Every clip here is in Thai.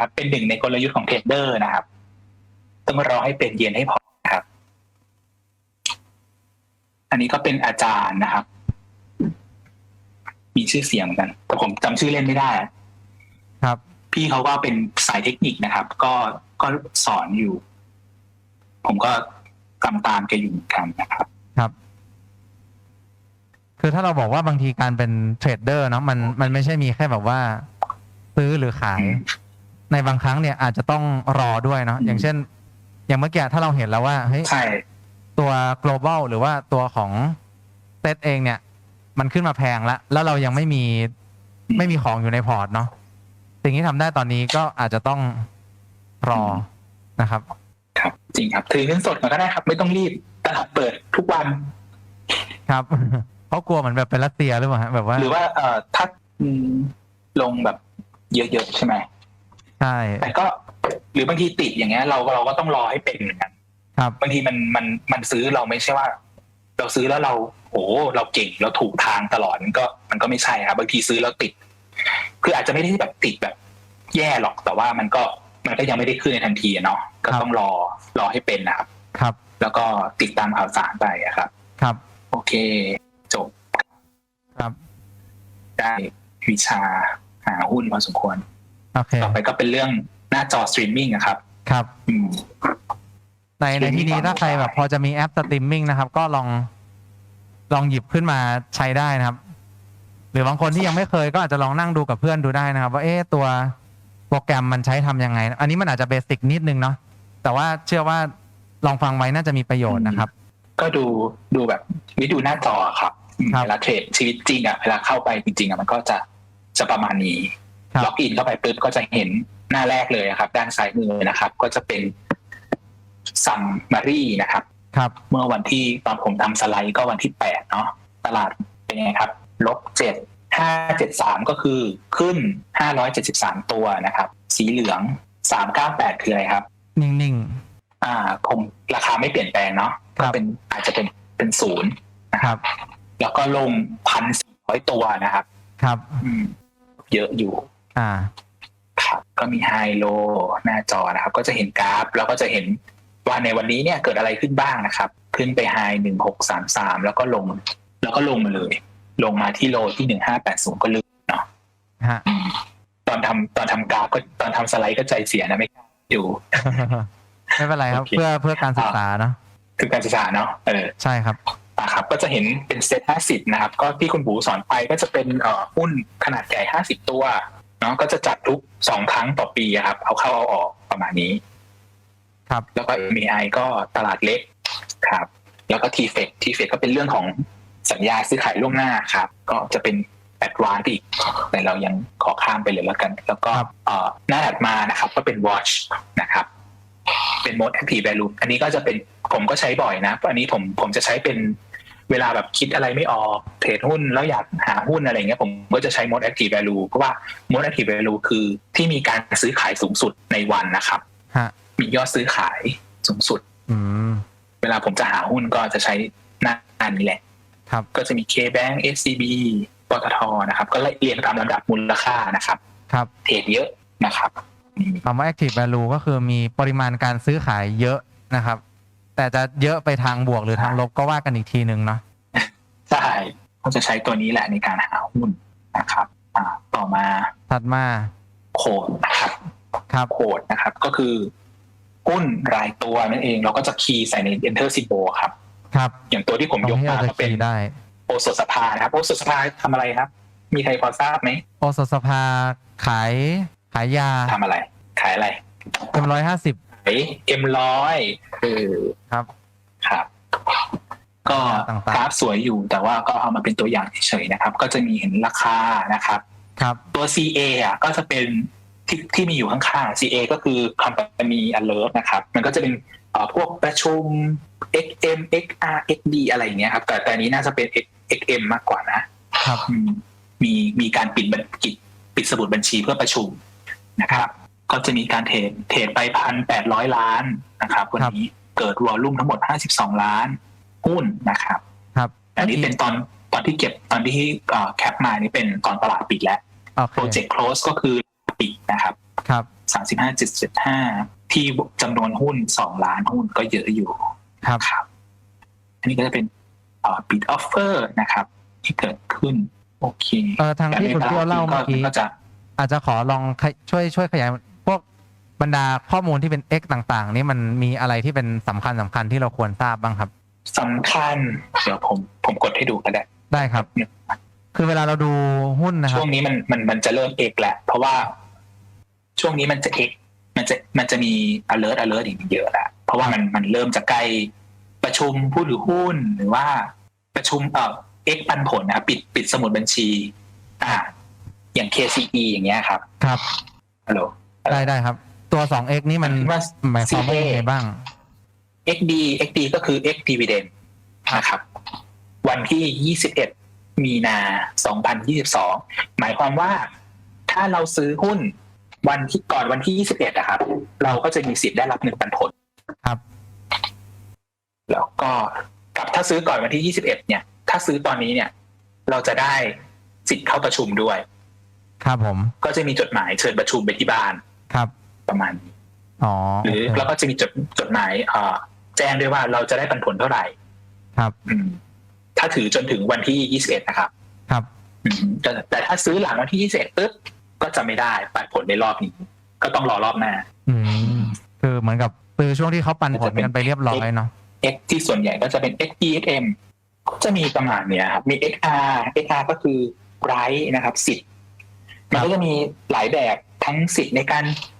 นะครับ เป็นหนึ่งในกลยุทธ์ของเทรดเดอร์นะครับ ต้องรอให้เป็นเย็นให้พอนะครับ อันนี้ก็เป็นอาจารย์นะครับ มีชื่อเสียงเหมือนกัน แต่ผมจำชื่อเล่นไม่ได้ ครับ พี่เขาก็เป็นสายเทคนิคนะครับ ก็ก็สอนอยู่ ผมก็ตามตามแกอยู่เหมือนกันนะครับ ครับคือถ้าเราบอกว่าบางทีการเป็นเทรดเดอร์เนาะมันมันไม่ใช่มีแค่แบบว่า ซื้อหรือขายอืม ในบางครั้งเนี่ยอาจจะต้องรอด้วยเนาะอืมอย่างเช่น อย่างเมื่อกี้ถ้าเราเห็นแล้วว่าเฮ้ยใช่ตัว global หรือว่าตัวของเซตเองเนี่ย มันขึ้นมาแพงแล้ว แล้วเรายังไม่มีไม่มีของอยู่ในพอร์ตเนาะสิ่งที่ทำได้ตอนนี้ก็อาจจะต้องรอนะครับ ครับ จริงครับ ถือเงินสดมาก็ได้ครับ ไม่ต้องรีบตลาดเปิดทุกวัน ครับเพราะกลัวเหมือนแบบเป็นรัสเซียหรือเปล่าฮะแบบว่า หรือว่าเอ่อถ้าอืมลงแบบเยอะๆใช่ไหม ใช่แต่ก็หรือบางทีติดอย่างเงี้ยเราก็เราก็ต้องรอให้เป็นเหมือนกันครับบางทีมันมันมันซื้อเราไม่ใช่ว่า เราซื้อแล้วเราโอ้เราเก่งเราถูกทางตลอดมันก็มันก็ไม่ใช่ครับบางทีซื้อแล้วติด คืออาจจะไม่ได้แบบติดแบบ แย่หรอกแต่ว่ามันก็มันก็ยังไม่ได้ขึ้นในทันทีอะเนาะก็ต้องรอรอให้เป็นนะครับ ครับ แล้วก็ติดตามข่าวสารไปอะครับ ครับ โอเค จบ ครับ ได้วิชาหาหุ้นพอสมควร โอเคต่อไปก็เป็นเรื่องหน้าจอสตรีมมิ่งอะครับ ครับ อืม ในในที่นี้ถ้าใครแบบพอจะมีแอปสตรีมมิ่งนะครับ ก็ลอง ลองหยิบขึ้นมาใช้ได้นะครับ หรือบางคนที่ยังไม่เคยก็อาจจะลองนั่งดูกับเพื่อนดูได้นะครับ ว่าเอ๊ะตัวโปรแกรมมันใช้ทำยังไง อันนี้มันอาจจะเบสิกนิดนึงเนาะแต่ว่าเชื่อว่าลองฟังไว้น่าจะมีประโยชน์นะครับ ก็ดูดูแบบวิดูหน้าจอครับอืมครับเวลาเทรดชีวิตจริงอะเวลาเข้าไปจริงๆอะมันก็จะจะประมาณนี้ครับ ล็อกอินเข้าไปปุ๊บก็จะเห็นหน้าแรกเลยนะครับ ด้านซ้ายมือนะครับ ก็จะเป็นซัมมารีนะครับ ครับ เมื่อวันที่ตอนผมทำสไลด์ก็วันที่แปดเนาะตลาดเป็นยังไงครับลบเจ็ดห้าเจ็ดสามก็คือขึ้นห้าร้อยเจ็ดสิบสามตัวนะครับ สีเหลืองสามเก้าแปดคืออะไรครับ นิ่งอ่า คงราคาไม่เปลี่ยนแปลงเนาะครัก็บเป็นอาจจะเป็นเป็นศูนย์นะๆคครับรับ แล้วก็ลงพันสี่ร้อยตัวนะครับ ครับอืมเยอะอยู่ อ่าครับก็มีไฮโลหน้าจอนะครับ ก็จะเห็นกราฟ แล้วก็จะเห็นว่าในวันนี้เนี่ยเกิดอะไรขึ้นบ้างนะครับ ขึ้นไปไฮหนึ่งหกสามสามแล้วก็ลง แล้วก็ลงมาเลย ลงมาที่โลที่หนึ่งห้าแปดศูนย์ก็ลึกเนาะฮะอืมตอนทำตอนทำกราฟก็ตอนทำสไลด์ก็ใจเสียนะไม่กล้าอยู่ไม่เป็นไรครับโอเคเพื่อเพื่อการศึกษาเนาะคือการศึกษาเนาะเออใช่ครับนะครับก็จะเห็นเป็นเซ็ตห้าสิบนะครับ ก็ที่คุณบูสอนไปก็จะเป็นเอ่อหุ้นขนาดใหญ่ห้าสิบตัว เนาะก็จะจัดทุกสองครั้งต่อปีอะครับ เอาเข้าเอาออกประมาณนี้ ครับ แล้วก็ MAI ก็ตลาดเล็กครับ แล้วก็ t f e c t t f e c ก็เป็นเรื่องของสัญญาซื้อขายล่วงหน้าครับ ก็จะเป็นแอดวานอีกแต่เรายังขอข้ามไปเลยแล้วกัน แล้วก็ครับเอ่อหน้าถัดมานะครับ ก็เป็น watch นะครับ เป็น mode active value อันนี้ก็จะเป็นผมก็ใช้บ่อยนะ อันนี้ผมผมจะใช้เป็น เวลาแบบคิดอะไรไม่ออกเทรดหุ้นแล้วอยากหาหุ้นอะไรเงี้ยผมก็จะใช้ mode active value เพราะว่า mode active value คือที่มีการซื้อขายสูงสุดในวันนะครับฮะมียอดซื้อขายสูงสุดอืมเวลาผมจะหาหุ้นก็จะใช้หน้านี้แหละ ครับ ก็จะมี K-Bank SCB ปตทนะครับ ก็ไล่เรียงตามลำดับมูลค่านะครับ ครับเทรดเยอะนะครับอืมคำว่า active value ก็คือมีปริมาณการซื้อขายเยอะนะครับ แต่จะเยอะไปทางบวกหรือทางลบก็ว่ากันอีกทีหนึ่งเนาะใช่ก็จะใช้ตัวนี้แหละในการหาหุ้นนะครับอ่าต่อมาถัดมาโคดนะครับครับโคดนะครับ ก็คือหุ้นรายตัวนั่นเอง เราก็จะคีย์ใส่ใน enter symbol ครับ ครับ อย่างตัวที่ผมตรยงกที่มาเราจะก็เป็นคีย์ได้โอสถสภานะครับโอสถสภาทำอะไรครับ มีใครพอทราบไหมโอสถสภาขายขายยาทำอะไร ขายอะไรเต็มร้อยห้าสิบขาย เอ็มร้อยคือครับครับ ก็ต่างๆกราฟสวยอยู่แต่ว่าก็เอามาเป็นตัวอย่างเฉยๆนะครับ ก็จะมีเห็นราคานะครับ ครับ ตัว CA อะก็จะเป็นที่ที่มีอยู่ข้างๆ CA ก็คือ Company Alert นะครับ มันก็จะเป็นเอ่อพวกประชุม XM XR XD อะไรอย่างเงี้ยครับ แต่แต่อันนี้น่าจะเป็น X- XM มากกว่านะครับอืมมีมีการปิดบัญชีปิดสมุดบัญชีเพื่อประชุมนะครับ ก็จะมีการเทรดเทรดไปพันแปดร้อยล้านนะครับ วันนี้เกิดวอลลุ่มทั้งหมดห้าสิบสองล้านหุ้นนะครับ ครับ อันนี้เป็นตอนตอนที่เก็บตอนที่แคปมานี่เป็นตอนตลาดปิดแล้วโอเคโปรเจกต์ close ก็คือปิดนะครับ ครับ35.75ที่จำนวนหุ้น2ล้านหุ้นก็เยอะอยู่ครับครับอันนี้ก็จะเป็นเอ่อ bid offer นะครับ ที่เกิดขึ้น โอเคเออทางที่คุณเปรี้ยวเล่าเมื่อกี้ก็จะอาจจะขอลองขยช่วยช่วยขยายพวก บรรดาข้อมูลที่เป็น X ต่างๆ นี่มันมีอะไรที่เป็นสำคัญสำคัญที่เราควรทราบบ้างครับ สำคัญ เดี๋ยวผมผมกดให้ดูก็ได้ ได้ครับ คือเวลาเราดูหุ้นนะครัช่บ วงนี้มันมันมันจะเริ่มเอกแหละ เพราะว่าช่วงนี้มันจะเอกมันจะมันจะมี alert alert อีกเยอะแหละเพราะว่ามันมันเริ่มจะใกล้ประชุมผู้ถือหุ้นหรือว่าประชุมเอ่อเอกปันผลนะครับปิดปิดสมุดบัญชี อ่า อย่าง KCE อย่างเงี้ยครับครับฮัลโหล ได้ได้ครับ ตัว 2x นี่มันว่าหมายความว่ายังไงบ้าง XD XD ก็คือ X dividend นะครับ วันที่ 21 มีนา 2022 หมายความว่าถ้าเราซื้อหุ้นวันที่ก่อนวันที่ 21นะครับ เราก็จะมีสิทธิ์ได้รับหนึ่งปันผลครับ แล้วก็กับถ้าซื้อก่อนวันที่ 21 เนี่ย ถ้าซื้อตอนนี้เนี่ย เราจะได้สิทธิ์เข้าประชุมด้วย ครับผม ก็จะมีจดหมายเชิญประชุมไปที่บ้าน ครับ ประมาณนี้อ๋อหรือโอเคแล้วก็จะมีจดจดหมายเอ่อแจ้งด้วยว่าเราจะได้ปันผลเท่าไหร่ ครับอืมถ้าถือจนถึงวันที่21นะครับ ครับอืมแต่แต่ถ้าซื้อหลังวันที่21ปุ๊บก็จะไม่ได้ปันผลในรอบนี้ ก็ต้องรอรอบหน้าอืมคือเหมือนกับซื้อช่วงที่เขาปันผลกันไปเรียบร้อยเนาะ X ที่ส่วนใหญ่ก็จะเป็น XE XM ก็จะมีประมาณเนี้ยครับมี XR XR ก็คือไรนะครับสิทธิ์มันก็จะมีหลายแบบทั้งสิทธิ์ในการเอ่อ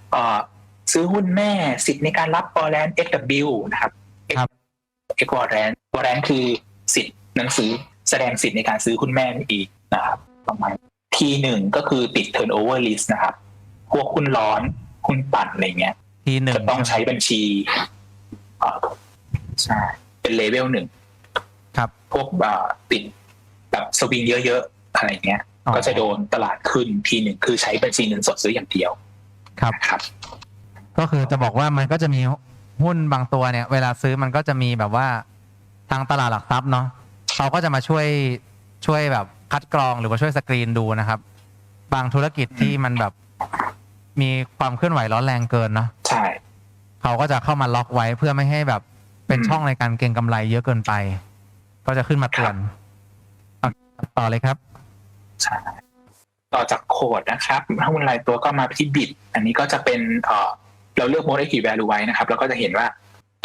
ซื้อหุ้นแม่สิทธิ์ในการรับ warrant XW นะครับครับ X warrant warrant คือสิทธิ์หนังสือแสดงสิทธิ์ในการซื้อหุ้นแม่นี่อีกนะครับ ประมาณทีหนึ่งก็คือติด turnover list นะครับ พวกหุ้นร้อนหุ้นปั่นอะไรเงี้ย ทีหนึ่งจะต้องใช้บัญชีเอ่อใช่เป็นเลเวลหนึ่งครับ พวกเอ่อติดแบบสวิงเยอะๆอะไรเงี้ยอ๋อก็จะโดนตลาดขึ้นทีหนึ่งคือใช้บัญชีเงินสดซื้ออย่างเดียว ครับนะครับ ก็คือจะบอกว่ามันก็จะมีหุ้นบางตัวเนี่ย เวลาซื้อมันก็จะมีแบบว่าทางตลาดหลักทรัพย์เนาะเขาก็จะมาช่วยช่วยแบบคัดกรองหรือว่าช่วยสกรีนดูนะครับ บางธุรกิจที่มันแบบมีความเคลื่อนไหวร้อนแรงเกินเนาะใช่เขาก็จะเข้ามาล็อกไว้เพื่อไม่ให้แบบเป็นอืมช่องในการเก็งกำไรเยอะเกินไป ก็จะขึ้นมาเตือนเอาต่อเลยครับใช่ ต่อจากโคดนะครับถ้าหุ้นรายตัวก็มาที่บิด อันนี้ก็จะเป็นเอ่อเราเลือก most active value ไว้นะครับ แล้วก็จะเห็นว่า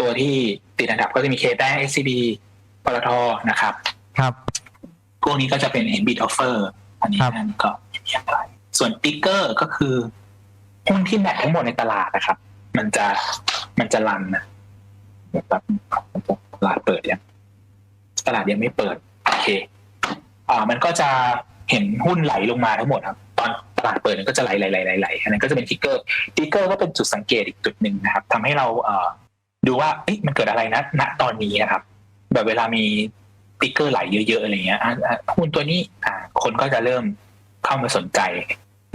ตัวที่ติดอันดับก็จะมีเคแบง SCB ปตทนะครับ ครับ พวกนี้ก็จะเป็นเห็นบิดออฟเฟอร์อันนี้ครับนั่นก็ไม่มีอะไรส่วนติ๊กเกอร์ก็คือหุ้นที่แมททั้งหมดในตลาดนะครับ มันจะมันจะรันนะแบบมันจะตลาดเปิดยังตลาดยังไม่เปิด โอเค อ่า มันก็จะ เห็นหุ้นไหลลงมาทั้งหมดครับ ตอนตลาดเปิดมันก็จะไหลไหลไหลไหลไหลอันนั้นก็จะเป็นทิกเกอร์ทิกเกอร์ก็เป็นจุดสังเกตอีกจุดหนึ่งนะครับทำให้เราเอ่อดูว่าเอ๊ะมันเกิดอะไรนะณตอนนี้นะครับ แบบเวลามีติ๊กเกอร์ไหลเยอะๆอะไรเงี้ยอะอะหุ้นตัวนี้อ่าคนก็จะเริ่มเข้ามาสนใจ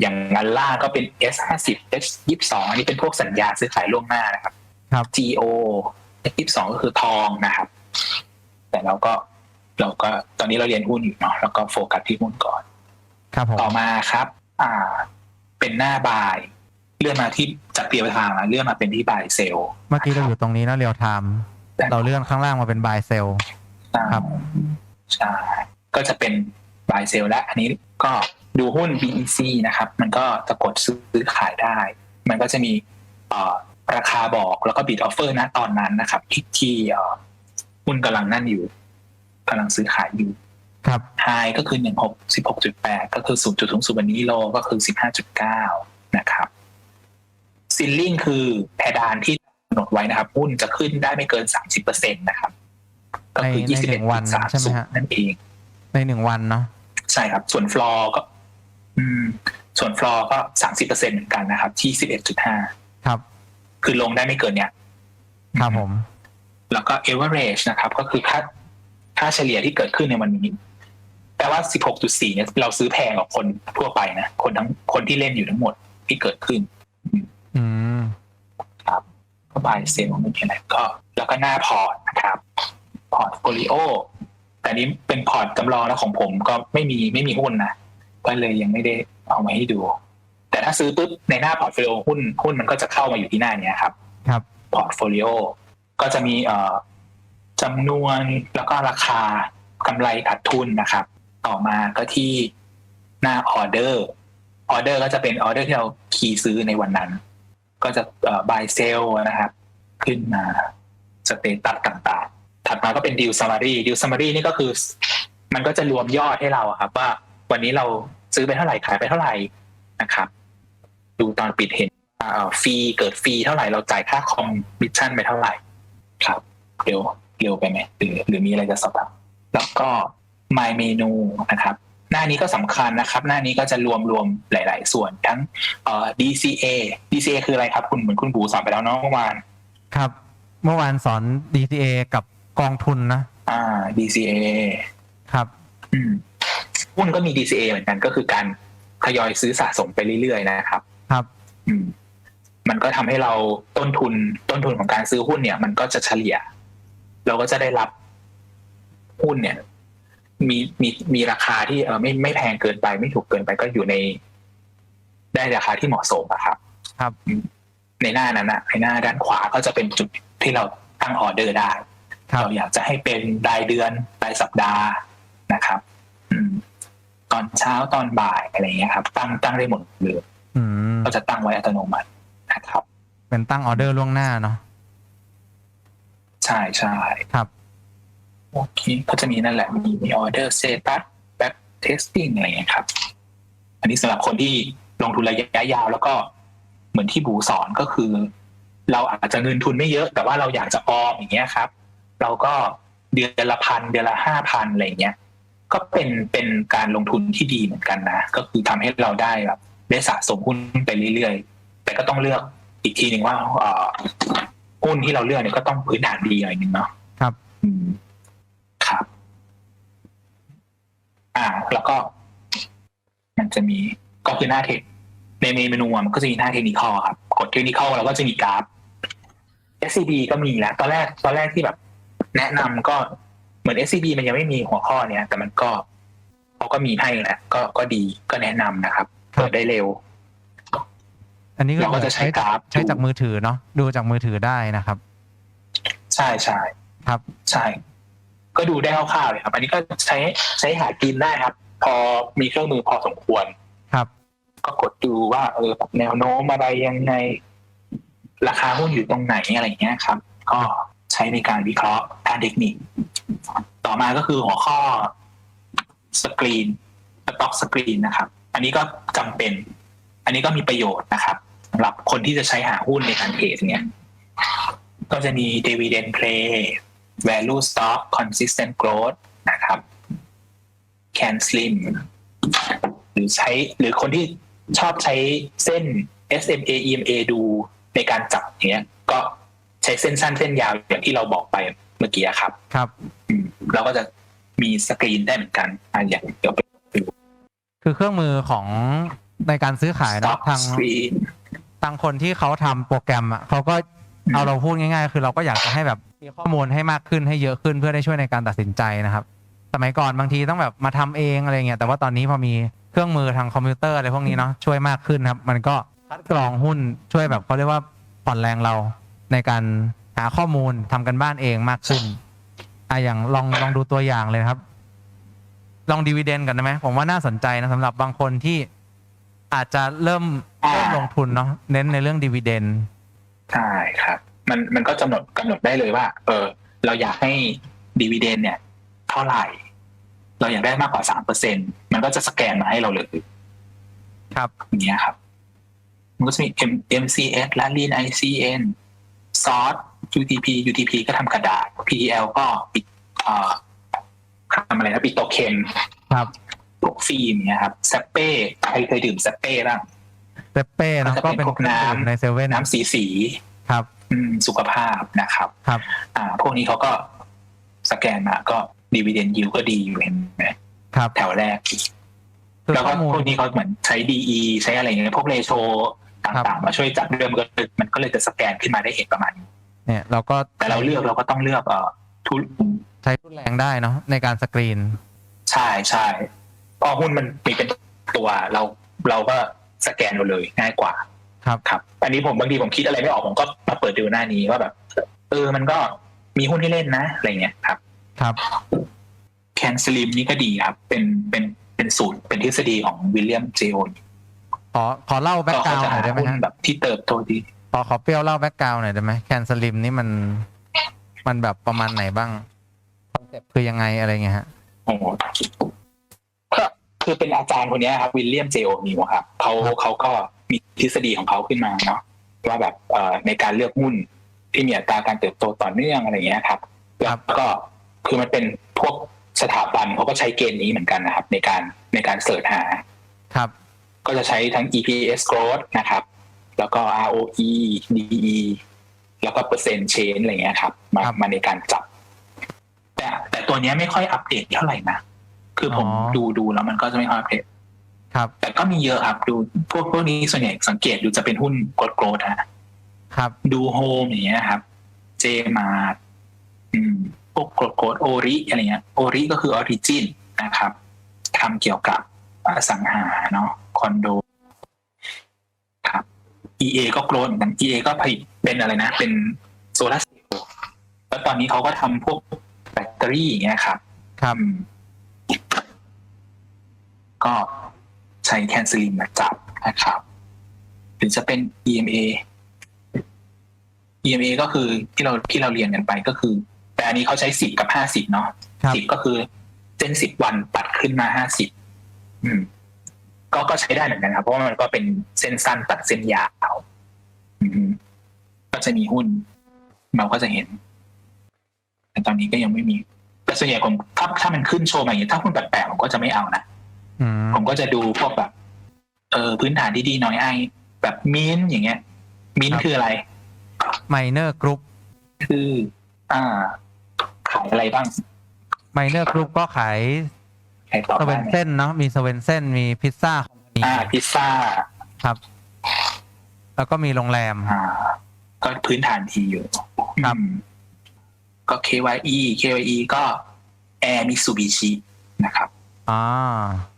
อย่างงันล่าก็เป็น S ห้าสิบ S ยี่สิบสองอันนี้เป็นพวกสัญญาซื้อขายล่วงหน้านะครับ ครับ GO S ยี่สิบสองก็คือทองนะครับ แต่เราก็เราก็ตอนนี้เราเรียนหุ้นอยู่เนาะแล้วก็โฟกัสที่หุ้นก่อน ครับผมต่อมาครับ อ่า เป็นหน้าบาย เลื่อนมาที่จากเรียวทางเลื่อนมาเป็นที่บายเซลเมื่อกี้เราอยู่ตรงนี้นะเรียวไทม์เราเลื่อนข้างล่างมาเป็นบายเซลครับใช่ก็จะเป็นบายเซลและ อันนี้ก็ดูหุ้น BEC นะครับ มันก็จะกดซื้อขายได้ มันก็จะมีเอ่อราคาบอกแล้วก็บิดออฟเฟอร์นะตอนนั้นนะครับที่ที่เอ่อหุ้นกำลังนั่นอยู่กำลังซื้อขายอยู่ ครับไฮก็คือหนึ่งหกสิบหกจุดแปดก็คือศูนย์จุดสูงสุดวันนี้โลก็คือสิบห้าจุดเก้านะครับซิลลิงคือเพดานที่กำหนดไว้นะครับหุ้นจะขึ้นได้ไม่เกินสามสิบเปอร์เซ็นต์นะครับ ก็คือในยี่ในสิบหเอ็นึ่ดงวันสามใช่ไหมศูนฮะย์นั่นเอง ในหนึ่งวันเนาะใช่ครับส่วนฟลอร์ก็ อืม ส่วนฟลอร์ก็สามสิบเปอร์เซ็นเหมือนกันนะครับที่สิบเอ็ดจุดห้าครับ คือลงได้ไม่เกินเนี้ยครับผม แล้วก็ average นะครับ ก็คือค่าค่าเฉลี่ยที่เกิดขึ้นในวันนี้ แต่ว่า 16.4 เนี่ย เราซื้อแพงกว่าคนทั่วไปนะ คนทั้งคนที่เล่นอยู่ทั้งหมดที่เกิดขึ้น อืม ครับก็บายเซลไม่เป็นไรก็ แล้วก็หน้าพอร์ตนะครับ พอร์ตโฟลิโอ แต่นี้เป็นพอร์ตจำลองแล้วของผมก็ไม่มีไม่มีหุ้นนะ ก็เลยยังไม่ได้เอามาให้ดู แต่ถ้าซื้อปุ๊บในหน้าพอร์ตโฟลิโอหุ้นหุ้นมันก็จะเข้ามาอยู่ที่หน้าเนี้ยครับ ครับ พอร์ตโฟลิโอ ก็จะมีเอ่อจำนวนแล้วก็ราคากำไรขาดทุนนะครับ ต่อมาก็ที่หน้าออเดอร์ออเดอร์ก็จะเป็นออเดอร์ที่เราคีย์ซื้อในวันนั้น ก็จะเอ่อบายเซลนะครับ ขึ้นมาสเตตัสต่างๆ ถัดมาก็เป็นดีลซัมมารีดีลซัมมารีนี่ก็คือ มันก็จะรวมยอดให้เราครับ ว่าวันนี้เราซื้อไปเท่าไหร่ขายไปเท่าไหร่นะครับ ดูตอนปิดเห็นอ่าฟรีเกิดฟรีเท่าไหร่เราจ่ายค่าคอมมิชชั่นไปเท่าไหร่ ครับ เร็วเร็วไปไหมหรือหรือมีอะไรจะสอบถามแล้วก็ My Menu นะครับ หน้านี้ก็สำคัญนะครับ หน้านี้ก็จะรวมรวมหลาย ๆ ส่วนทั้งเอ่อ DCA DCA คืออะไรครับ คุณเหมือนคุณบูสอนไปแล้วเนาะเมื่อวาน ครับ เมื่อวานสอน DCA กับกองทุนนะ อ่า DCA ครับ อืมหุ้นก็มี DCA เหมือนกันก็คือการทยอยซื้อสะสมไปเรื่อย ๆ นะครับ ครับ อืมมันก็ทำให้เราต้นทุนต้นทุนของการซื้อหุ้นเนี่ย มันก็จะเฉลี่ย เราก็จะได้รับหุ้นเนี่ย มีมีมีราคาที่เออไม่ไม่แพงเกินไป ไม่ถูกเกินไปก็อยู่ใน ได้ราคาที่เหมาะสมอะครับ ครับอืมในหน้านั้นอะในหน้าด้านขวาก็จะเป็นจุดที่เราตั้งออเดอร์ได้ครับเราอยากจะให้เป็นรายเดือนรายสัปดาห์นะครับอืมตอนเช้าตอนบ่ายอะไรเงี้ยครับ ตั้งตั้งได้หมดเลยอืมก็จะตั้งไว้อัตโนมัตินะครับ เป็นตั้งออเดอร์ล่วงหน้าเนาะใช่ใช่ครับ โอเคก็จะมีนั่นแหละ มีมีออเดอร์เซตัสแบ็กเทสติ้งอะไรเงี้ยครับ อันนี้สำหรับคนที่ลงทุนระยะยาว แล้วก็เหมือนที่บูสอนก็คือ เราอาจจะเงินทุนไม่เยอะ แต่ว่าเราอยากจะออมอย่างเงี้ยครับ เราก็เดือนละพันเดือนละห้าพันอะไรเงี้ยก็เป็นเป็นการลงทุนที่ดีเหมือนกันนะ ก็คือทำให้เราได้แบบได้สะสมหุ้นไปเรื่อยๆ แต่ก็ต้องเลือกอีกทีหนึ่งว่าเอ่อหุ้นที่เราเลือกเนี่ยก็ต้องพื้นฐานดีหน่อยหนึ่งเนาะครับอืมครับ อ่า แล้วก็ มันจะมีก็คือหน้าเทคในเมนูอะมันก็จะมีหน้าเทคนิคอลครับ กดเทคนิคอลแล้วก็จะมีกราฟ SCB ก็มีแล้ว ตอนแรกตอนแรกที่แบบ แนะนำก็เหมือน SCB มันยังไม่มีหัวข้อเนี้ยแต่มันก็เขาก็มีให้แหละก็ก็ดีก็แนะนำนะครับครับเปิดได้เร็ว อันนี้ก็เราก็จะใช้กราฟใช้จากมือถือเนาะดูจากมือถือได้นะครับ ใช่ใช่ครับ ใช่ ก็ดูได้คร่าวๆเลยครับ อันนี้ก็ใช้ใช้หากินได้ครับ พอมีเครื่องมือพอสมควรครับ ก็กดดูว่าเออแบบแนวโน้มอะไรยังไง ราคาหุ้นอยู่ตรงไหนอะไรเงี้ยครับ ก็ใช้ในการวิเคราะห์ทางเทคนิค ต่อมาก็คือหัวข้อสกรีนสต็อกสกรีนนะครับ อันนี้ก็จำเป็น อันนี้ก็มีประโยชน์นะครับสำหรับคนที่จะใช้หาหุ้นในการเทรดเนี้ยก็จะมี dividend play value stock consistent growth นะครับ can slim หรือใช้หรือคนที่ชอบใช้เส้น SMA EMA ดูในการจับอย่างเงี้ย ก็ใช้เส้นสั้นเส้นยาวอย่างที่เราบอกไปเมื่อกี้อะครับ ครับอืมเราก็จะมีสกรีนได้เหมือนกันอะอย่างเดี๋ยวไปดูคือเครื่องมือของในการซื้อขายสต็เนาะอกทางสกรีนทางคนที่เขาทำโปรแกรมอะเขาก็อืมเอาเราพูดง่าย ๆ คือเราก็อยากจะให้แบบ มีข้อมูลให้มากขึ้นให้เยอะขึ้นเพื่อได้ช่วยในการตัดสินใจนะครับ สมัยก่อนบางทีต้องแบบมาทำเองอะไรเงี้ยแต่ว่าตอนนี้พอมีเครื่องมือทางคอมพิวเตอร์อะไรพวกนี้เนาะช่วยมากขึ้นครับ มันก็คัดกรองหุ้นช่วยแบบเขาเรียกว่าผ่อนแรงเราในการหาข้อมูลทำกันบ้านเองมากขึ้นอะอย่างลองลองดูตัวอย่างเลยครับ ลองดีเวเดนกันได้ไหมผมว่าน่าสนใจนะสำหรับบางคนที่อาจจะเริ่มเริ่มลงทุนเนาะเน้นในเรื่องดีเวเดนใช่ครับ มันมันก็กำหนดกำหนดได้เลยว่า เออ เราอยากให้ดีเวเดนเนี่ย เท่าไหร่ เราอยากได้มากกว่าสามเปอร์เซ็นมันก็จะสแกนมาให้เราเลย ครับอย่างเงี้ยครับ มันก็จะมี M MCS และ Lean ICN Source UTP UTP ก็ทำกระดาษ PTL ก็ปิดเอ่อทำอะไรนะปิดโตเคนครับพวกฟิล์มเนี่ยครับแซปเป้ใครเคยดื่มแซปเป้บ้างเปเป้เนาะก็ก็จะเป็เป็นนพวกเครื่องดื่มน้ำในเซเว่นน้ำสีสีครับอืม สุขภาพนะครับ ครับ อ่า พวกนี้เขาก็สแกนมาก็ดีเวเดนยิวก็ดีอยู่เห็นไหมครับ แถวแรกคือแล้วข้ก็อมูลพวกนี้เขาเหมือนใช้ DE ใช้อะไรอย่างเงี้ยพวกเรโชครัต่างบๆมาช่วยจับเรื่องมันก็เลยมันก็เลยจะสแกนขึ้นมาได้เห็นประมาณนี้เนี่ยเราก็แต่เราเลือกเราก็ต้องเลือกเอ่อทุนใช้ทุนแรงได้เนาะในการสกรีน ใช่ใช่เพราะหุ้นมันมีเป็นตัวเราเราก็สแกนเอาเลยง่ายกว่า ครับครับ อันนี้ผมบางทีผมคิดอะไรไม่ออกผมก็มาเปิดดูหน้านี้ว่าแบบ เออมันก็มีหุ้นให้เล่นนะอะไรเงี้ยครับ ครับแคนสลิมนี่ก็ดีครับ เป็นเป็นเป็นสูตรเป็นทฤษฎีของวิลเลียมเจโอนขอขอเล่าแบ็กกราวด์หน่อยได้ไหมหุ้นฮะแบบที่เติบโตดีขอขอเปรี้ยวเล่าแบ็กกราวด์หน่อยได้ไหมแคนสลิมนี่มันมันแบบประมาณไหนบ้างคอนเซ็ปต์คือยังไงอะไรเงี้ยฮะโอ้โหก็คือเป็นอาจารย์คนเนี้ยครับวิลเลียมเจโอนิวครับเขาครับเขาก็ มีทฤษฎีของเขาขึ้นมาเนาะว่าแบบเอ่อในการเลือกหุ้นที่มีอัตราการเติบโตต่อเนื่องอะไรเงี้ยครับแล้วก็คือมันเป็นพวกสถาบันเขาก็ใช้เกณฑ์นี้เหมือนกันนะครับ ในการในการเสิร์ชหาครับ ก็จะใช้ทั้ง EPS growth นะครับ แล้วก็ ROE DE แล้วก็เปอร์เซ็นต์ change อะไรเงี้ยครับ มาครับมาในการจับ แต่แต่ตัวเนี้ยไม่ค่อยอัปเดตเท่าไหร่นะ คือผมอ๋อดูดูแล้วมันก็จะไม่ค่อยอัปเดต ครับ แต่ก็มีเยอะครับดูพวกพวกนี้ส่วนใหญ่สังเกตดูจะเป็นหุ้นกดโกรดฮะครับ ดูโฮมอย่างเงี้ยครับ เจมาอืมพวกกดโกรดโอริอะไรเงี้ยโอริก็คือออริจินนะครับทำเกี่ยวกับอสังหาเนาะคอนโดครับ EA ก็โกรธเหมือนกัน EA ก็ผลิตเป็นอะไรนะ เป็นโซลาร์เซลล์แล้วตอนนี้เขาก็ทำพวกแบตเตอรี่อย่างเงี้ยครับครับอืมก็ใช้แคนซิลินมาจับนะครับ หรือจะเป็น EMA EMA ก็คือที่เราที่เราเรียนกันไปก็คือ แต่อันนี้เขาใช้สิบกับห้าสิบเนาะครับสิบก็คือเส้นสิบวันตัดขึ้นมาห้าสิบอืมก็ก็ใช้ได้เหมือนกันครับ เพราะว่ามันก็เป็นเส้นสั้นตัดเส้นยาวอืมก็จะมีหุ้นเราก็จะเห็น แต่ตอนนี้ก็ยังไม่มีแต่ส่วนใหญ่ผมถ้าถ้ามันขึ้นโชว์มาอย่างนี้ถ้าหุ้นแปลกๆผมก็จะไม่เอานะอืม ผมก็จะดูพวกแบบ เออพื้นฐานที่ดีหน่อยไอแบบมิ้นท์อย่างเงี้ย มิ้นท์คืออะไรไมเนอร์กรุ๊ปคือ อ่า ขายอะไรบ้างไมเนอร์กรุ๊ปก็ขายใครตอบสเวได้นไหมเซ่นเนาะมีสเวนเซ่นมีพิซซ่าคอมพานีอ่า พิซซ่าครับ แล้วก็มีโรงแรม อ่า ก็พื้นฐานทีอยู่ครับอืมก็ KYE KYE ก็แอร์มิซูบิชินะครับ อ่า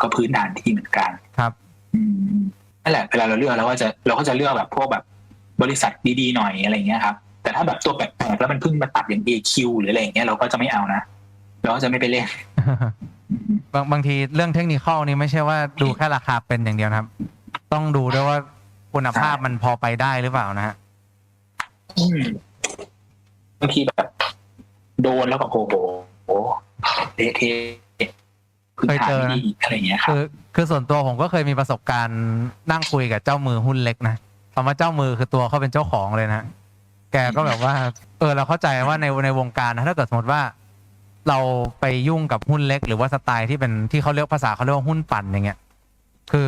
ก็พื้นฐานที่เหมือนกันครับอืมนั่นแหละเวลาเราเลือกเราก็จะเราก็จะเลือกแบบพวกแบบบริษัทดีๆหน่อยอะไรเงี้ยครับ แต่ถ้าแบบตัวแปลกๆแล้วมันเพิ่งมาตัดอย่าง AQ หรืออะไรอย่างเงี้ยเราก็จะไม่เอานะเราก็จะไม่ไปเล่นอืมบางบางทีเรื่องเทคนิคอลนี่ไม่ใช่ว่าดูแค่ราคาเป็นอย่างเดียวนะครับ ต้องดูด้วยว่าคุณภาพมันพอไปได้หรือเปล่านะฮะอืมบางทีแบบ โดนแล้วก็โอ้โหโอ้เละเทะ พื้นฐานไม่ดีอะไรอย่างเงี้ยครับคือคือส่วนตัวผมก็เคยมีประสบการณ์นั่งคุยกับเจ้ามือหุ้นเล็กนะคำว่าเจ้ามือคือตัวเขาเป็นเจ้าของเลยนะ แกก็แบบว่า เออเราเข้าใจว่าในในวงการนะถ้าเกิดสมมติว่า เราไปยุ่งกับหุ้นเล็ก หรือว่าสไตล์ที่เป็นที่เขาเรียกภาษาเขาเรียกว่าหุ้นปั่นอย่างเงี้ย คือ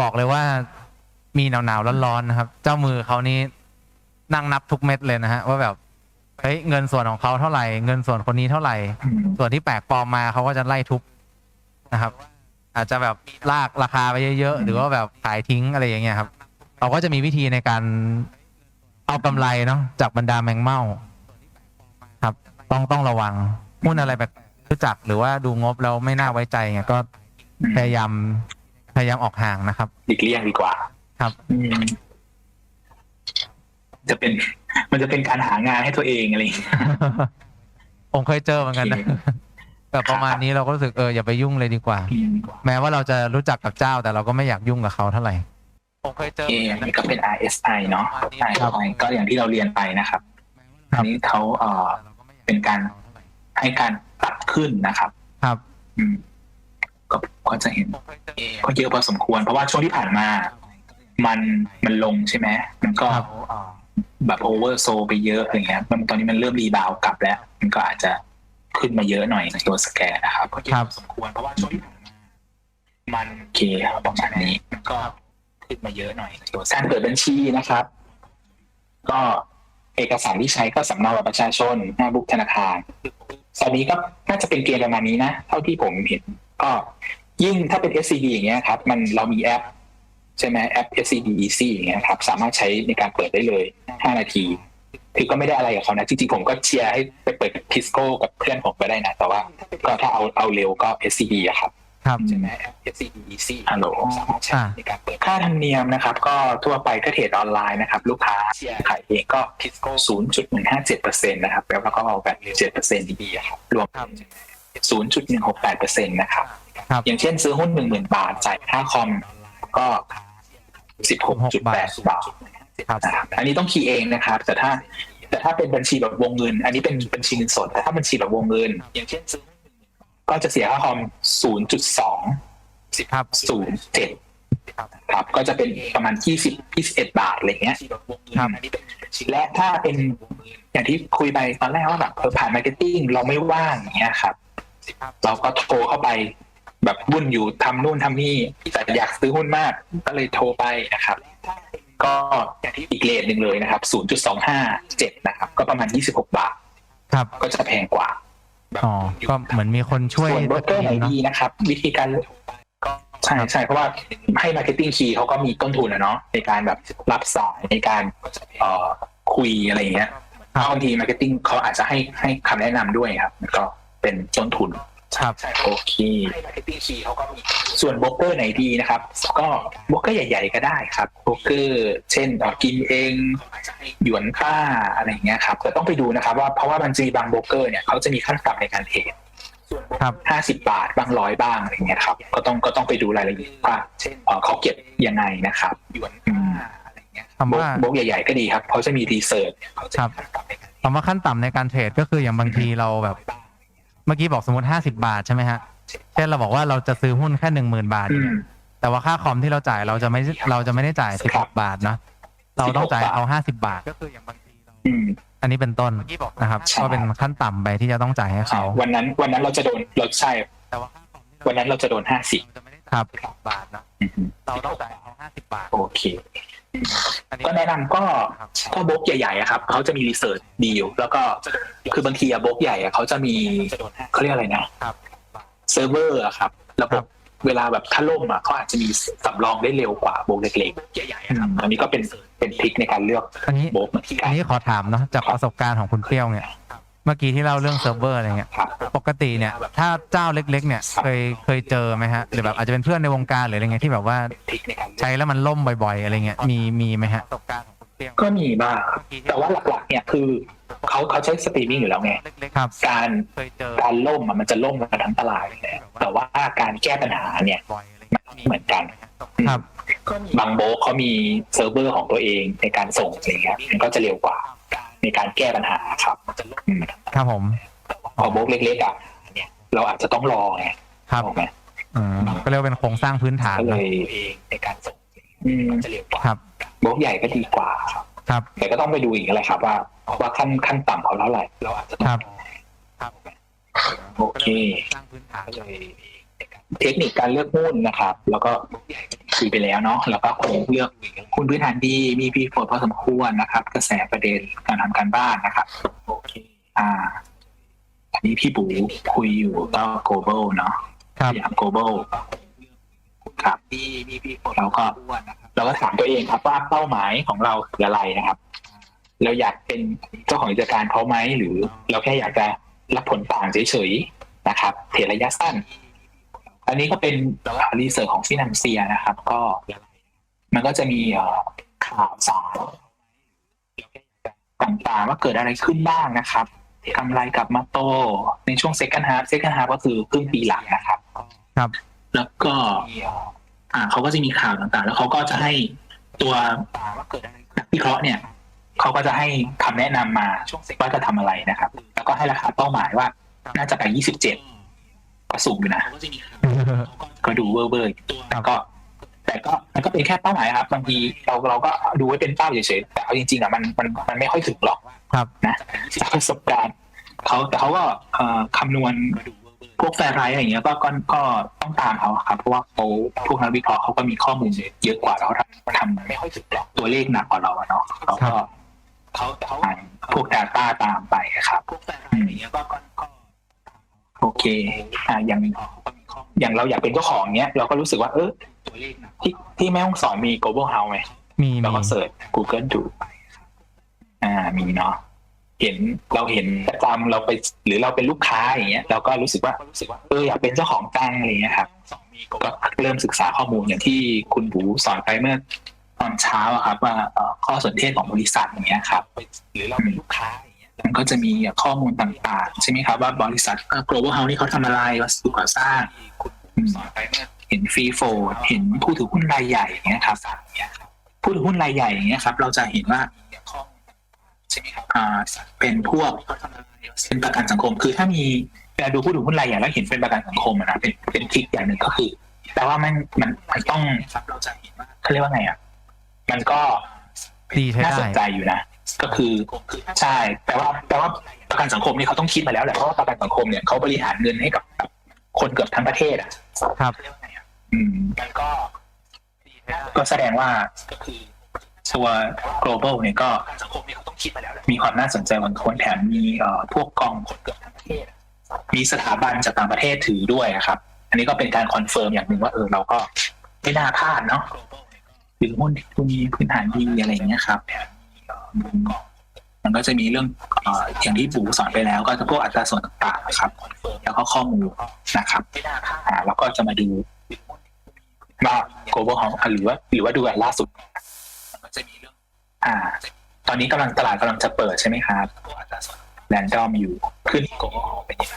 บอกเลยว่ามีหนาวหนาวๆร้อนๆนะครับ เจ้ามือเขานี่นั่งนับทุกเม็ดเลยนะฮะว่าแบบเฮ้ยเงินส่วนของเขาเท่าไหร่ เงินส่วนคนนี้เท่าไหร่อืมส่วนที่แปลกปลอมมาเขาก็จะไล่ทุบ นะครับ อาจจะแบบลากราคาไปเยอะๆ หรือว่าแบบขายทิ้งอะไรอย่างเงี้ยครับ เราก็จะมีวิธีในการเอากำไรเนาะจากบรรดาแมงเม่าครับ ต้องต้องระวังหุ้นอะไรแบบรู้จักหรือว่าดูงบแล้วไม่น่าไว้ใจเงี้ยก็พยายามพยายามออกห่างนะครับหลีกเลี่ยงดีกว่า ครับอืมจะเป็น มันจะเป็นการหางานให้ตัวเองอะไรอย่างเงี้ยผมเคยเจอเหมือนกันนะ แบบประมาณนี้เราก็รู้สึกเอออย่าไปยุ่งเลยดีกว่าเลี่ยงดีกว่า แม้ว่าเราจะรู้จักกับเจ้าแต่เราก็ไม่อยากยุ่งกับเขาเท่าไหร่ผมเคยเจอโอเคอันนี้ก็เป็น RSI เนาะ RSI ก็อย่างที่เราเรียนไปนะครับครัอับนนี้เขาเอ่อเป็นการให้การตัดขึ้นนะครับ ครับ อืมก็ก็จะเห็นก็เยอะพอสมควร เพราะว่าช่วงที่ผ่านมา มันมันลงใช่ไหมมันก็ครับเอ่อแบบโอเวอร์โซไปเยอะอะไรเงี้ยมันตอนนี้มันเริ่มรีบาวด์กลับแล้ว มันก็อาจจะ ขึ้นมาเยอะหน่อยในตัวสแกนนะครับก็เยอะครับพอสมควรเพราะว่าช่วงที่ผ่านมามันโอเคประมาณนี้มันก็ขึ้นมาเยอะหน่อยในตัวการเปิดบัญชีนะครับ ก็เอกสารที่ใช้ก็สำเนาบัตรประชาชนหน้าบุ๊กธนาคารตอนนี้ก็น่าจะเป็นเกณฑ์ประมาณนี้นะ เท่าที่ผมเห็น ก็ยิ่งถ้าเป็น SCB อย่างเงี้ยครับ มันเรามีแอป ใช่ไหมแอป SCB Easy อย่างเงี้ยครับ สามารถใช้ในการเปิดได้เลย 5 นาที คือก็ไม่ได้อะไรกับเขานะจริงๆผมก็เชียร์ให้ไปเปิดพิสโก้กับเพื่อนผมก็ได้นะ แต่ว่าก็ถ้าเอาเอาเร็วก็ SCB อะครับครับใช่ไหม FCDC ฮัลโหลสามารถใช้อ่าในการเปิดค่าธรรมเนียมนะครับ ก็ทั่วไปก็เทรดออนไลน์นะครับ ลูกค้าขายเองก็พิสโก้0.157%นะครับ แล้วก็เอาแบบ7%ดีๆครับ รวมครับ0.168%นะครับครับ อย่างเช่นซื้อหุ้น10,000บาทจ่ายค่าคอมก็16.8บาทครับนะ ครับอันนี้ต้องคีย์เองนะครับ แต่ถ้า แต่ถ้าเป็นบัญชีแบบวงเงิน อันนี้เป็นบัญชีเงินสด แต่ถ้าบัญชีแบบวงเงิน อย่างเช่นซื้อก็จะเสียค่าคอม 0.2ครับ07ครับ ก็จะเป็นประมาณ 20 21 บาทอะไรเงี้ยครับและถ้าเป็นอย่างที่คุยไปตอนแรกว่าแบบเออผ่านมาร์เก็ตติ้งเราไม่ว่างอย่างเงี้ยครับ เราก็โทรเข้าไปแบบวุ่นอยู่ทำนู่นทำนี่แต่อยากซื้อหุ้นมากก็เลยโทรไปนะครับ ก็อย่างที่อีกเลทหนึ่งเลยนะครับ0.257นะครับ ก็ประมาณ 26 บาท ครับ ก็จะแพงกว่าอ๋อก็เหมือนมีคนช่วยส่วนโบรกเกอร์ไหนเนาะดีนะครับ วิธีการใช่ใช่เพราะว่าให้มาร์เก็ตติ้งคีย์เขาก็มีต้นทุนนะเนาะในการแบบรับสายในการเอ่อคุยอะไรอย่างเงี้ยครับบางทีมาร์เก็ตติ้งเขาอาจจะให้ให้คำแนะนำด้วยครับ มันก็เป็นต้นทุน ครับโอเคส่วนโบรกเกอร์ไหนดีนะครับ ก็โบรกเกอร์ใหญ่ ๆ ก็ได้ครับโบรกเกอร์เช่นเอ่อกินเองหยวนค่าอะไรอย่างเงี้ยครับแต่ต้องไปดูนะครับว่าเพราะว่ามันจะมีบางโบรกเกอร์เนี่ยเขาจะมีขั้นต่ำในการเทรดครับห้าสิบบาทบ้างร้อยบ้างอะไรเงี้ยครับ ก็ต้องก็ต้องไปดูรายละเอียดว่าเอ่อเขาเก็บยังไงนะครับอืมคำว่าโบรกใหญ่ ๆ ก็ดีครับเขาจะมีรีเสิร์ชครับคำว่าขั้นต่ำในการเทรดก็คืออย่างบางทีเราแบบเมื่อกี้บอกสมมติห้าสิบาทใช่ไหมฮะ เช่นเราบอกว่าเราจะซื้อหุ้นแค่หนึ่งหมื่นบาทอืมแต่ว่าค่าคอมที่เราจ่ายเราจะไม่เราจะไม่ได้จ่ายสิบครัหบกบาทเนาะเราต้องจ่าย16เอาห้าสิบาท ก็คืออย่างบางทีเราอืมอันนี้เป็นต้นนะครับใช่ก็เป็นขั้นต่ำไปที่จะต้องจ่ายให้เขาวันนั้น วันนั้นเราจะโดนเราใช่แต่ว่าค่าคอมวันนั้นเราจะโดนห้าสิบเราจะไม่ได้ครับสิบบาทเนาะเราต้องจ่ายเอาห้าสิบบาท โอเคอันนี้ ก็แนะนำก็ครับก็โบรกใหญ่ๆอะครับเขาจะมีรีเสิร์ชดีอยู่แล้วก็คือบางทีอะโบรกใหญ่อะเขาจะมีเขาเรียกอะไรนะ ครับ เซิร์ฟเวอร์อะครับ ระบครับบ เวลาแบบถ้าล่มอะเขาอาจจะมีสำรองได้เร็วกว่าโบรกเล็กๆใหญ่ๆครับ อันนี้ก็เป็นเป็นทริคในการเลือกอันนี้ โบรกเหมือนกัอันนนี้ขอถามเนาะจากประสบการณ์ของคุณเปรี้ยวเนี่ย เมื่อกี้ที่เล่าเรื่องเซิร์ฟเวอร์อะไรเงี้ยครับปกติเนี่ย ถ้าเจ้าเล็ก ๆ เนี่ยเคยเคยเจอไหมฮะหรือแบบอาจจะเป็นเพื่อนในวงการหรืออะไรเงี้ยที่แบบว่าทริคในการเลือกใช้แล้วมันล่มบ่อย ๆ อะไรเงี้ยมีมีไหมฮะประสบการณ์ของคุณเปรี้ยวก็มีบ้างครับแต่ว่าหลักๆ เนี่ยคือเขาเขาใช้สตรีมมิ่งอยู่แล้วไงครับการเคยเจอการล่มอะมันจะล่มกันทั้งตลาดเลยแหละแต่ว่าการแก้ปัญหาเนี่ยบ่อยอะไรเงี้ยไม่เหมือนกันครับบางโบรกเขามีเซิร์ฟเวอร์ของตัวเองในการส่งอะไรเงี้ยมันก็จะเร็วกว่า ในการแก้ปัญหาครับอืมครับผมพอโบรกเล็กๆอะเนี่ยเราอาจจะต้องรอไงครับถูกไหมอืมก็เรียกว่าเป็นโครงสร้างพื้นฐานก็เลเนอะยในการส่งอืมจะเร็วกว่าครับโบรกใหญ่ก็ดีกว่าครับครับ แต่ก็ต้องไปดูอีกแหละครับ ว่าว่าขั้นขั้นต่ำเขาเท่าไหร่เราอาจจะต้อคงรับโอเคสร้างพื้นฐานเทคนิคการเลือกหุ้นนะครับ แล้วก็คุยไปแล้วเนาะแล้วก็คงเลือกหุ้นพื้นฐานดีมีพีโฟพอสมควรนะครับ กระแสประเด็นการทำการบ้านนะครับโอเคอ่า อันนี้พี่ปูคุยอยู่ก็ global เนาะครับอย่าง global ครับเราก็เราก็ถามตัวเองครับว่าเป้าหมายของเราคืออะไรนะครับ เราอยากเป็นเจ้าของกิจการเขาไหมหรือ เราแค่อยากจะรับผลต่างเฉยๆนะครับเทรดระยะสั้น อันนี้ก็เป็นรีเสิร์ชของฟินันเซียนะครับ ก็มันก็จะมีเอ่อข่าวสารต่างๆว่าเกิดอะไรขึ้นบ้างนะครับกำไรกลับมาโตในช่วง second half second half ก็คือครึ่งปีหลังนะครับ ครับ แล้วก็ อ่าเขาก็จะมีข่าวต่างๆ แล้วเขาก็จะให้ตัวนักวิเคราะห์เนี่ยเขาก็จะให้คำแนะนำมาว่าจะทำอะไรนะครับ แล้วก็ให้ราคาเป้าหมายว่า น่าจะไป 27 ก็สูงอยู่นะก็ดูเวอร์เบอร์แต่ก็ แต่ก็มันก็เป็นแค่เป้าหมายครับบางทีเราเราก็ดูไว้เป็นเป้าเฉยๆแต่เอาจริงๆอะมันมันมันไม่ค่อยถึงหรอกครับนะจากประสบการณ์เขาแต่เขาก็เอ่อคำนวณพวกแฟร์ไรท์อะไรอย่างเงี้ยก็ก็ก็ต้องตามเขาครับเพราะว่าเขาพวกนักวิเคราะห์เขาก็มีข้อมูลเยอะกว่าเราทำทำไม่ค่อยถึงหรอกตัวเลขหนักกว่าเราอะเนาะเขาก็เขาเขาอ่านพวก Data ตามไปครับพวกแฟร์ไรท์อะไรเงี้ยก็ก็ก็ โอเคอ่าอย่างอย่างเราอยากเป็นเจ้าของเนี้ย เราก็รู้สึกว่า เออที่ที่แม่ห้องสอนมี global house ไหมมีเรามีก็เสิร์ช Google ดูอ่ามีเนาะเห็นเราเห็นประจำเราไป หรือเราเป็นลูกค้าอย่างเงี้ยเราก็รู้สึกว่ารู้สึกว่าเอออยากเป็นเจ้าของตังอะไรเงี้ยครับก็เริ่มศึกษาข้อมูลอย่างที่คุณบูสอนไปเมื่อตอนเช้าอะครับ ว่าเอ่อข้อสนเทศของบริษัทอย่างเงี้ยครับหรือเราเป็นลูกค้าอย่างเงี้ย มันก็จะมีข้อมูลต่างๆ ใช่ไหมครับว่าบริษัทเอ่อ global house นี่เขาทำอะไรวัสดุก่อสร้างอืมเห็นฟรีโฟลเห็นผู้ถือหุ้นรายใหญ่อย่างเงี้ยครับผู้ถือหุ้นรายใหญ่อย่างเงี้ยครับ เราจะเห็นว่าใช่ไหมครับอ่าเป็นพวกเป็นประกันสังคม คือถ้ามีเวลาดูผู้ถือหุ้นรายใหญ่แล้วเห็นเป็นประกันสังคมอะนะเป็นเป็นคลิกอย่างหนึ่งก็คือแปลว่ามันมันมันต้องเราจะเห็นว่าเขาเรียกว่าไงอะมันก็ดีใช้น่าได้สนใจอยู่นะ ก็คือใช่แปลว่าแปลว่าประกันสังคมนี่เขาต้องคิดมาแล้วแหละเพราะว่าประกันสังคมเนี่ยเขาบริหารเงินให้กับแบบคนเกือบทั้งประเทศอะครับอืมมันก็ ก็แสดงว่าก็คือตัว global เนี่ยก็สังคมนี่เขาต้องคิดมาแล้วมีความน่าสนใจบางคนแถมมีเอ่อพวกกองคนเกือบทั้งประเทศอะมีสถาบันจากต่างประเทศถือด้วยอะครับ อันนี้ก็เป็นการคอนเฟิร์มอย่างหนึ่งว่าเออเราก็ไม่น่าพลาดเนาะหรือหุ้นที่มีพื้นฐานดีอะไรอย่างเงี้ยครับ มันก็จะมีเรื่องออย่างที่บูสอนไปแล้วก็จะพวกอัตราส่วนต่างๆนะครับ แล้วก็ข้อมูลนะครับแล้วก็จะมาดูว่า global house หรือว่าหรือว่าดูอันล่าสุดมันก็จะมีเรื่อง อ่า ตอนนี้กำลังตลาดกำลังจะเปิดใช่ไหมครับแรนดอมอยู่ขึ้น global house เป็นยังไง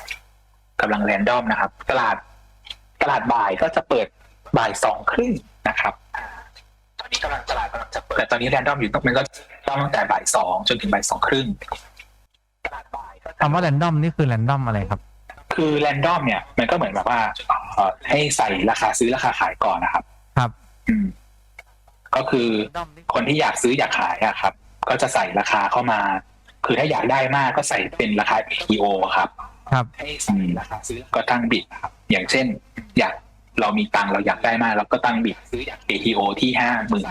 กำลังแรนดอมนะครับ ตลาดตลาดบ่ายก็จะเปิดบ่ายสองครึ่งนะครับ ตอนนี้กำลังตลาดกำลังจะเปิดแต่ตอนนี้แรนดอมอยู่ต้องมันก็ ต้องตั้งแต่บ่ายสองจนถึงบ่ายสองครึ่งตลาดบ่ายก็จะคำว่าแรนดอมนี่คือแรนดอมอะไรครับ คือแรนดอมเนี่ย มันก็เหมือนแบบว่าเอ่อให้ใส่ราคาซื้อราคาขายก่อนนะครับ ครับอืมก็คือคนที่อยากซื้ออยากขายอะครับ ก็จะใส่ราคาเข้ามา คือถ้าอยากได้มากก็ใส่เป็นราคา ATO ครับ ครับให้ใส่ราคาซื้อก็ตั้งบิดครับ อย่างเช่น อยากเรามีตังค์เราอยากได้มากเราก็ตั้งบิดซื้ออยาก ATO ที่ห้าหมื่น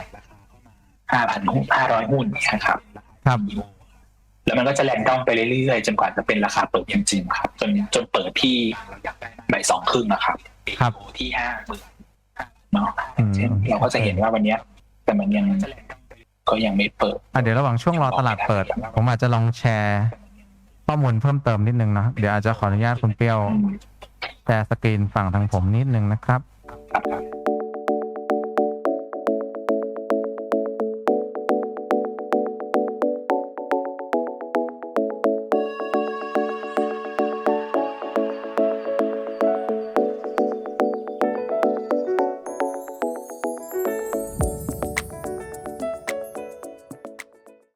ห้าพันหุ้นห้าร้อยหุ้นนะครับ ครับ แล้วมันก็จะแรนดอมไปเรื่อยๆจนกว่าจะเป็นราคาเปิดจริงๆครับ จนจนเปิดที่บ่ายสองครึ่งนะครับครับที่ห้าหมื่นเนาะอืมเช่นเราก็จะเห็นว่าวันเนี้ย แต่มันยังก็ยังไม่เปิดอะเดี๋ยวระหว่างช่วงรอตลาดเปิด ผมอาจจะลองแชร์ข้อมูลเพิ่มเติมนิดนึงนะเดี๋ยวอาจจะขออนุญาตคุณเปรี้ยวอืมแชร์สกรีนฝั่งทางผมนิดนึงนะครับครับ